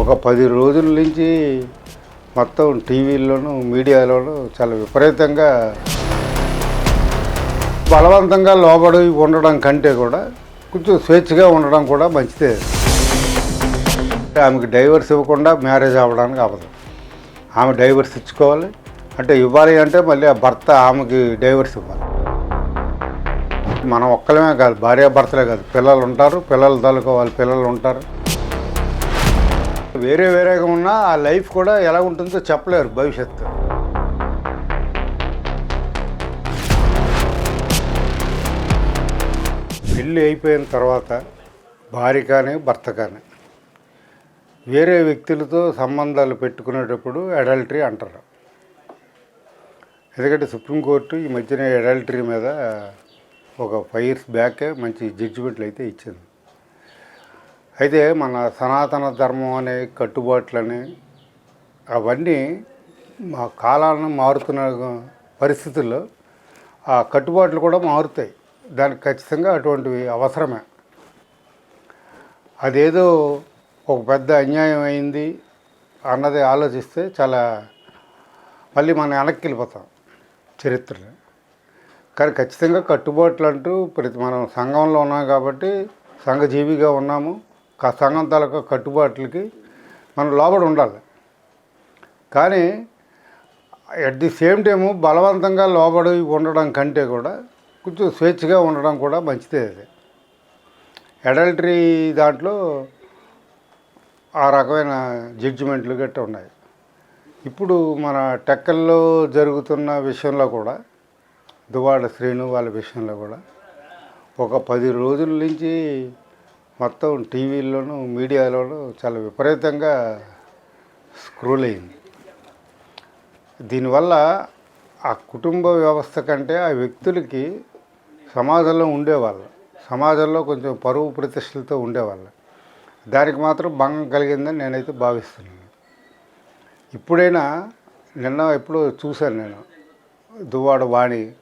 ఒక పది రోజుల నుంచి మొత్తం టీవీల్లోనూ మీడియాలోనూ చాలా విపరీతంగా బలవంతంగా లోబడి ఉండడం కంటే కూడా కొంచెం స్వేచ్ఛగా ఉండడం కూడా మంచిదే. ఆమెకి డైవర్స్ ఇవ్వకుండా మ్యారేజ్ అవ్వడానికి అవ్వదు. ఆమె డైవర్స్ ఇచ్చుకోవాలి. అంటే ఇవ్వాలి అంటే మళ్ళీ ఆ భర్త ఆమెకి డైవర్స్ ఇవ్వాలి. మనం ఒక్కలమే కాదు భార్యాభర్తలే కాదు పిల్లలు ఉంటారు పిల్లలు తలుకోవాలి పిల్లలు ఉంటారు. వేరే వేరేగా ఉన్నా ఆ లైఫ్ కూడా ఎలా ఉంటుందో చెప్పలేరు భవిష్యత్తు పెళ్ళి అయిపోయిన తర్వాత భార్య కానీ భర్త కానీ వేరే వ్యక్తులతో సంబంధాలు పెట్టుకునేటప్పుడు అడల్టరీ అంటారు. ఎందుకంటే సుప్రీంకోర్టు ఈ మధ్యన అడల్టరీ మీద ఒక ఫైవ్ ఇయర్స్ బ్యాకే మంచి జడ్జిమెంట్లు అయితే ఇచ్చింది. అయితే మన సనాతన ధర్మం అనే కట్టుబాట్లని అవన్నీ మా కాలాలను మారుతున్న పరిస్థితుల్లో ఆ కట్టుబాట్లు కూడా మారుతాయి. దానికి ఖచ్చితంగా అటువంటివి అవసరమే. అదేదో ఒక పెద్ద అన్యాయం అయింది అన్నది ఆలోచిస్తే చాలా మళ్ళీ మనం వెనక్కి వెళ్ళిపోతాం చరిత్రలో. కానీ ఖచ్చితంగా కట్టుబాట్లు అంటూ ప్రతి మనం సంఘంలో ఉన్నాం కాబట్టి సంఘజీవిగా ఉన్నాము. సంఘం తాలూకా కట్టుబాట్లకి మనం లోబడి ఉండాలి. కానీ అట్ ది సేమ్ టైము బలవంతంగా లోబడి ఉండడం కంటే కూడా కొంచెం స్వేచ్ఛగా ఉండడం కూడా మంచిదే అది. అడల్టరీ దాంట్లో ఆ రకమైన జడ్జిమెంట్లు గట్రా ఉన్నాయి. ఇప్పుడు మన టెక్కల్లో జరుగుతున్న విషయంలో కూడా దువాడ శ్రీను వాళ్ళ విషయంలో కూడా ఒక పది రోజుల నుంచి మొత్తం టీవీల్లోనూ మీడియాలోనూ చాలా విపరీతంగా స్క్రోల్ అయింది. దీనివల్ల ఆ కుటుంబ వ్యవస్థ కంటే ఆ వ్యక్తులకి సమాజంలో ఉండేవాళ్ళు సమాజంలో కొంచెం పరువు ప్రతిష్టలతో ఉండేవాళ్ళు. దానికి మాత్రం భంగం కలిగిందని నేనైతే భావిస్తున్నాను. ఇప్పుడైనా నిన్న ఎప్పుడో చూశాను నేను దువ్వాడ వాణి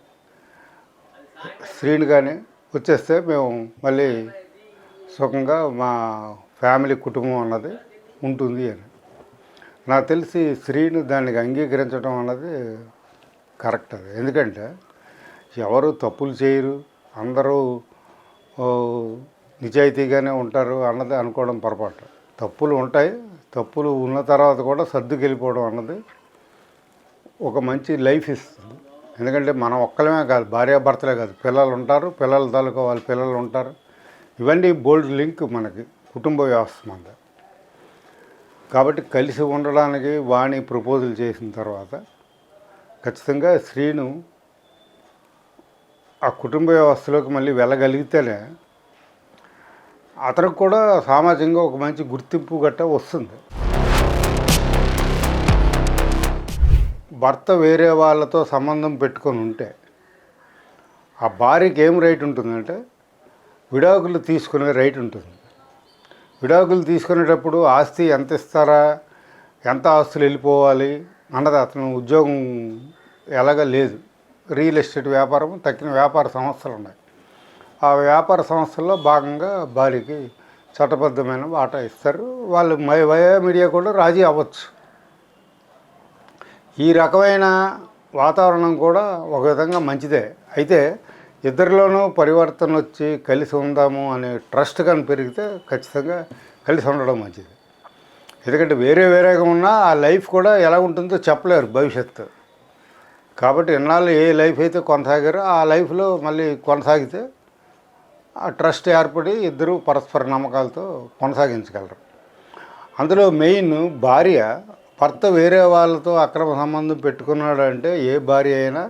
శ్రీని కానీ వచ్చేస్తే మేము మళ్ళీ సుఖంగా మా ఫ్యామిలీ కుటుంబం అన్నది ఉంటుంది అని. నాకు తెలిసి స్త్రీని దానికి అంగీకరించడం అన్నది కరెక్ట్ అది. ఎందుకంటే ఎవరు తప్పులు చేయరు అందరూ నిజాయితీగానే ఉంటారు అన్నది అనుకోవడం పొరపాటు. తప్పులు ఉంటాయి తప్పులు ఉన్న తర్వాత కూడా సర్దుకెళ్ళిపోవడం అన్నది ఒక మంచి లైఫ్ ఇస్తుంది. ఎందుకంటే మనం ఒక్కలమే కాదు భార్యాభర్తలే కాదు పిల్లలు ఉంటారు పిల్లల తాలూకా వాళ్ళ పిల్లలు ఉంటారు. ఇవన్నీ బోల్డ్ లింక్ మనకి కుటుంబ వ్యవస్థ మంది. కాబట్టి కలిసి ఉండడానికి వాణి ప్రపోజల్ చేసిన తర్వాత ఖచ్చితంగా స్త్రీను ఆ కుటుంబ వ్యవస్థలోకి మళ్ళీ వెళ్ళగలిగితేనే అతనికి కూడా సామాజికంగా ఒక మంచి గుర్తింపు గట్ట వస్తుంది. భర్త వేరే వాళ్ళతో సంబంధం పెట్టుకొని ఉంటే ఆ భార్యకి ఏం రైట్ ఉంటుందంటే విడాకులు తీసుకునే రైట్ ఉంటుంది. విడాకులు తీసుకునేటప్పుడు ఆస్తి ఎంత ఇస్తారా ఎంత ఆస్తులు వెళ్ళిపోవాలి అన్నది అతను ఉద్యోగం ఎలాగ లేదు. రియల్ ఎస్టేట్ వ్యాపారం తక్కిన వ్యాపార సంస్థలు ఉన్నాయి. ఆ వ్యాపార సంస్థల్లో భాగంగా భార్యకి చట్టబద్ధమైన వాటా ఇస్తారు. వాళ్ళు మై- మీడియా కూడా రాజీ అవ్వచ్చు. ఈ రకమైన వాతావరణం కూడా ఒక విధంగా మంచిదే. అయితే ఇద్దరిలోనూ పరివర్తన వచ్చి కలిసి ఉందాము అనే ట్రస్ట్ కానీ పెరిగితే ఖచ్చితంగా కలిసి ఉండడం మంచిది. ఎందుకంటే వేరే వేరేగా ఉన్నా ఆ లైఫ్ కూడా ఎలా ఉంటుందో చెప్పలేరు భవిష్యత్తు. కాబట్టి ఇన్నాళ్ళు ఏ లైఫ్ అయితే కొనసాగారో ఆ లైఫ్లో మళ్ళీ కొనసాగితే ఆ ట్రస్ట్ ఏర్పడి ఇద్దరు పరస్పర నమ్మకాలతో కొనసాగించగలరు. అందులో మెయిన్ భార్య భర్త వేరే వాళ్ళతో అక్రమ సంబంధం పెట్టుకున్నాడు అంటే ఏ భార్య అయినా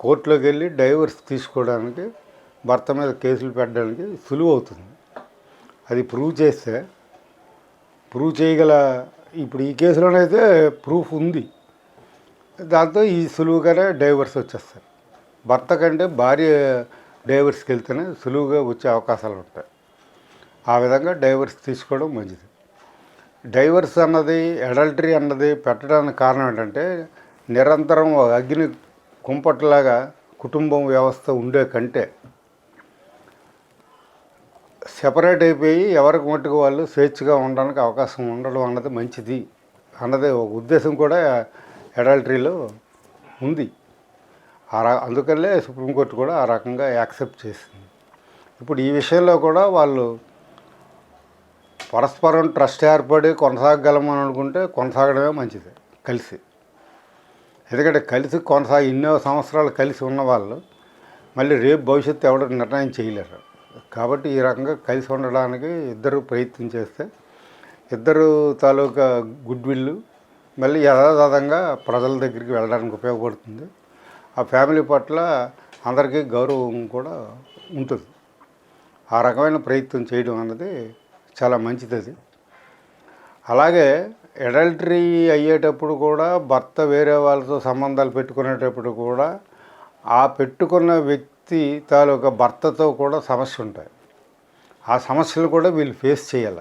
కోర్టులోకి వెళ్ళి డైవర్స్ తీసుకోవడానికి భర్త మీద కేసులు పెట్టడానికి సులువు అవుతుంది. అది ప్రూవ్ చేస్తే ప్రూవ్ చేయగల ఇప్పుడు ఈ కేసులోనైతే ప్రూఫ్ ఉంది. దాంతో ఈ సులువుగానే డైవర్స్ వచ్చేస్తారు భర్త కంటే భార్య డైవర్స్కి వెళ్తేనే సులువుగా వచ్చే అవకాశాలు ఉంటాయి. ఆ విధంగా డైవర్స్ తీసుకోవడం మంచిది. డైవర్స్ అన్నది అడల్టరీ అన్నది పెట్టడానికి కారణం ఏంటంటే నిరంతరం ఒక అగ్ని కుంపట్లాగా కుటుంబం వ్యవస్థ ఉండే కంటే సెపరేట్ అయిపోయి ఎవరికి మట్టుకు వాళ్ళు స్వేచ్ఛగా ఉండడానికి అవకాశం ఉండడం అన్నది మంచిది అన్నది ఒక ఉద్దేశం కూడా అడల్టరీలో ఉంది. ఆ రా అందుకనే సుప్రీంకోర్టు కూడా ఆ రకంగా యాక్సెప్ట్ చేసింది. ఇప్పుడు ఈ విషయంలో కూడా వాళ్ళు పరస్పరం ట్రస్ట్ ఏర్పడి కొనసాగగలమని అనుకుంటే కొనసాగడమే మంచిది కలిసి. ఎందుకంటే కలిసి కొనసాగి ఎన్నో సంవత్సరాలు కలిసి ఉన్నవాళ్ళు మళ్ళీ రేపు భవిష్యత్తు ఎవరికి నిర్ణయం చేయలేరు. కాబట్టి ఈ రకంగా కలిసి ఉండడానికి ఇద్దరు ప్రయత్నం చేస్తే ఇద్దరు తాలూకా గుడ్ విల్లు మళ్ళీ యథాతథంగా ప్రజల దగ్గరికి వెళ్ళడానికి ఉపయోగపడుతుంది. ఆ ఫ్యామిలీ పట్ల అందరికీ గౌరవం కూడా ఉంటుంది. ఆ రకమైన ప్రయత్నం చేయడం అన్నది చాలా మంచిది అది అలాగే ఎడల్టరీ అయ్యేటప్పుడు కూడా భర్త వేరే వాళ్ళతో సంబంధాలు పెట్టుకునేటప్పుడు కూడా ఆ పెట్టుకున్న వ్యక్తి తాలూకా భర్తతో కూడా సమస్య ఉంటాయి. ఆ సమస్యలు కూడా వీళ్ళు ఫేస్ చేయాలి.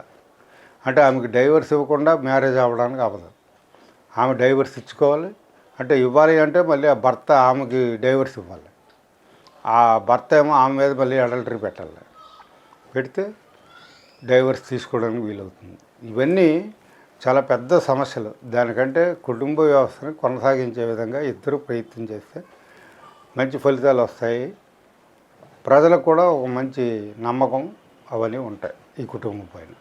అంటే ఆమెకి డైవర్స్ ఇవ్వకుండా మ్యారేజ్ అవ్వడానికి అవ్వదు. ఆమె డైవర్స్ ఇచ్చుకోవాలి. అంటే ఇవ్వాలి అంటే మళ్ళీ ఆ భర్త ఆమెకి డైవర్స్ ఇవ్వాలి. ఆ భర్త ఏమో ఆమె మీద మళ్ళీ అడల్టరీ పెట్టాలి. పెడితే డైవర్స్ తీసుకోవడానికి వీలవుతుంది. ఇవన్నీ చాలా పెద్ద సమస్యలు. దానికంటే కుటుంబ వ్యవస్థను కొనసాగించే విధంగా ఇద్దరు ప్రయత్నం చేస్తే మంచి ఫలితాలు వస్తాయి. ప్రజలకు కూడా ఒక మంచి నమ్మకం అవన్నీ ఉంటాయి ఈ కుటుంబం పైన.